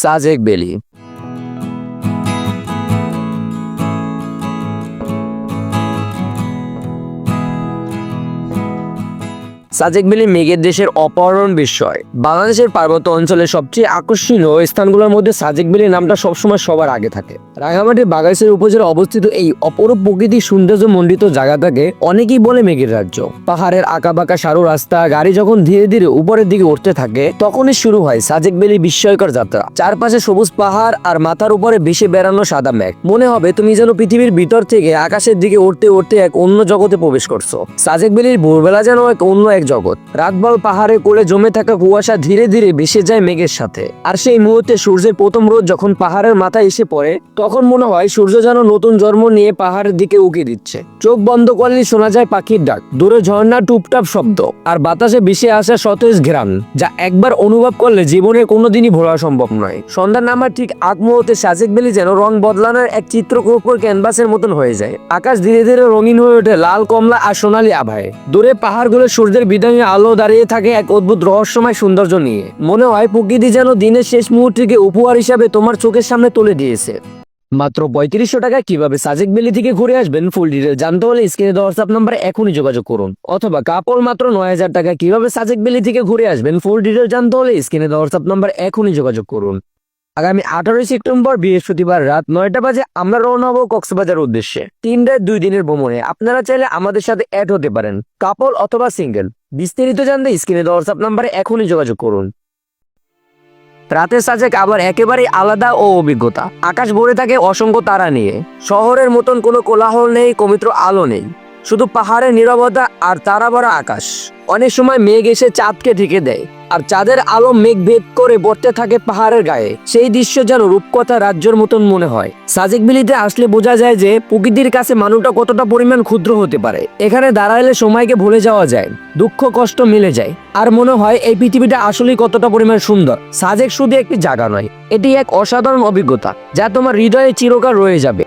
সাজেক বেলি সাজেক বেলি মেঘের দেশের অপহরণ বিষয়। বাংলাদেশের পার্বত্য অঞ্চলের সবচেয়ে আকর্ষণীয় স্থানগুলোর মধ্যে সাজেক বেলি নামটা সবসময় সবার আগে থাকে। রাঙামাটির বাগাইশের উপজেলা অবস্থিত এই অপরূপ প্রকৃতির সৌন্দর্য মণ্ডিত জায়গাটাকে অনেকেই বলে মেঘের রাজ্য। পাহাড়ের আঁকাবাঁকা সারু রাস্তা, গাড়ি যখন ধীরে ধীরে উপরের দিকে উঠতে থাকে, তখনই শুরু হয় সাজেক বেলি বিস্ময়কর যাত্রা। চারপাশে সবুজ পাহাড় আর মাথার উপরে ভেসে বেড়ানো সাদা মেঘ। মনে হবে তুমি যেন পৃথিবীর ভিতর থেকে আকাশের দিকে উঠতে উঠতে এক অন্য জগতে প্রবেশ করছ। সাজেক বেলির ভোরবেলা যেন এক অন্য এক জগৎ। রাতবল পাহাড়ে কোলে জমে থাকা কুয়াশা ধীরে ধীরে ভেসে যায় মেঘের সাথে। আর সেই মুহূর্তে সূর্যের প্রথম রোদ যখন পাহাড়ের মাথায় এসে পড়ে, তখন মনে হয় সূর্য যেন নতুন জন্ম নিয়ে পাহাড়ের দিকে উকি দিচ্ছে। চোখ বন্ধ করলে শোনা যায় পাখির ডাক, দূরে ঝর্ণা টুপটাপ শব্দ, আর বাতাসে ভেসে আসা সতেজ ঘ্রাণ, যা একবার অনুভব করলে জীবনে কোনোদিনই ভোলা সম্ভব নয়। সন্ধ্যা নামার ঠিক আগ মুহূর্তে সাজেক বেলি যেন রং বদলানোর এক চিত্রকল্পর ক্যানভাসের মতন হয়ে যায়। আকাশ ধীরে ধীরে রঙিন হয়ে ওঠে লাল, কমলা আর সোনালী আভায়। দূরে পাহাড়গুলো সূর্যের বিদায়ী আলো দাঁড়িয়ে থাকে এক অদ্ভুত রহস্যময় সৌন্দর্য নিয়ে। মনে হয় প্রকৃতি যেন দিনের শেষ মুহূর্তকে উপহার হিসাবে তোমার চোখের সামনে তুলে দিয়েছে। মাত্র পঁয়ত্রিশশো টাকা কীভাবে সাজেক বেলি থেকে ঘুরে আসবেন ফুল ডিটেল জানতে হলে স্ক্রিনে হোয়াটসঅ্যাপ নাম্বারে এখনই যোগাযোগ করুন। অথবা কাপড় মাত্র নয় হাজার টাকা কীভাবে সাজেক বেলি থেকে ঘুরে আসবেন ফুল ডিটেল জানতে হলে স্ক্রিনে হোয়াটসঅ্যাপ নাম্বার এখনই যোগাযোগ করুন। আগামী আঠারোই সেপ্টেম্বর বৃহস্পতিবার রাত নয়টা বাজে আমরা রওনা হব কক্সবাজার উদ্দেশ্যে। তিন রাত দুই দিনের ভ্রমণে। আপনারা চাইলে আমাদের সাথে অ্যাড হতে পারেন। কাপল অথবা সিঙ্গেল বিস্তারিত জানতে স্ক্রিনে হোয়াটসঅ্যাপ নাম্বারে এখনই যোগাযোগ করুন। রাতের সাজেক আবার একেবারেই আলাদা ও অভিজ্ঞতা। আকাশ ভরে থাকে অসংখ্য তারা নিয়ে। শহরের মতন কোনো কোলাহল নেই কমিত্র আলো নেই। শুধু পাহাড়ের নিরবতা আর তারা ভরা আকাশ। অনেক সময় মেঘ এসে চাঁদকে ঢেকে দেয়। আর চাঁদের আলো মেঘ ভেদ করে বর্তে থাকে পাহাড়ের গায়ে। সেই দৃশ্য যেন রূপকথা রাজ্যের মতন মনে হয়। সাজেক বিলিতে আসলে বোঝা যায় যে, প্রকৃতির কাছে মানুষটা কতটা পরিমাণ ক্ষুদ্র হতে পারে। এখানে দাঁড়াইলে সময়কে ভুলে যাওয়া যায়, দুঃখ, কষ্ট মিলে যায়। আর মনে হয় এই পৃথিবীটা আসলেই কতটা পরিমাণ সুন্দর। সাজেক শুধু একটি জায়গা নয়, এটি এক অসাধারণ অভিজ্ঞতা, যা তোমার হৃদয়ে চিরকাল রয়ে যাবে।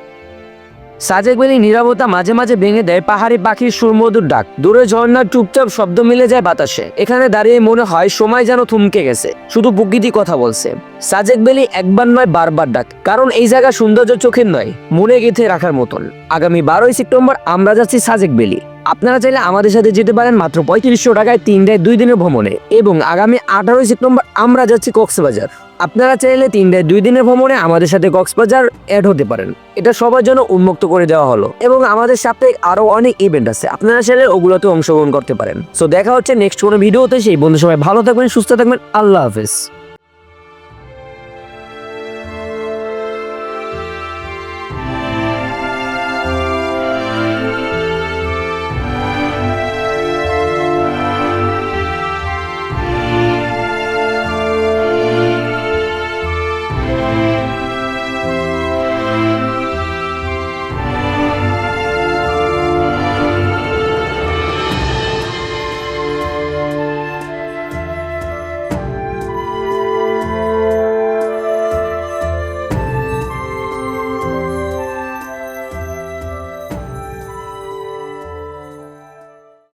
সাজেক বেলি নিরবতা মাঝে মাঝে ভেঙে দেয় পাহাড়ি পাখির সুরমধুর ডাক। দূরে ঝর্ণার চুপচাপ শব্দ মিলে যায় বাতাসে। এখানে দাঁড়িয়ে মনে হয় সময় যেন থমকে গেছে। শুধু প্রকৃতি কথা বলছে। সাজেক বেলি একবার নয়, বারবার ডাক। কারণ এই জায়গা সৌন্দর্য চোখের নয়, মনে গেঁথে রাখার মতন। আগামী বারোই সেপ্টেম্বর আমরা যাচ্ছি সাজেক বেলি। আপনারা চাইলে আমাদের সাথে যেতে পারেন মাত্র পঁয়ত্রিশশো টাকায় তিনটায় দুই দিনের ভ্রমণে এবং আগামী আঠারোই সেপ্টেম্বর আমরা যাচ্ছি কক্সবাজার। আপনারা চাইলে তিনটায় দুই দিনের ভ্রমণে আমাদের সাথে কক্সবাজার অ্যাড হতে পারেন। এটা সবার জন্য উন্মুক্ত করে দেওয়া হলো এবং আমাদের সাথে আরও অনেক ইভেন্ট আছে। আপনারা চাইলে ওগুলোতে অংশগ্রহণ করতে পারেন। সো দেখা হচ্ছে নেক্সট কোনো ভিডিওতে সেই বন্ধু সবাই ভালো থাকবেন, সুস্থ থাকবেন। আল্লাহ হাফেজ।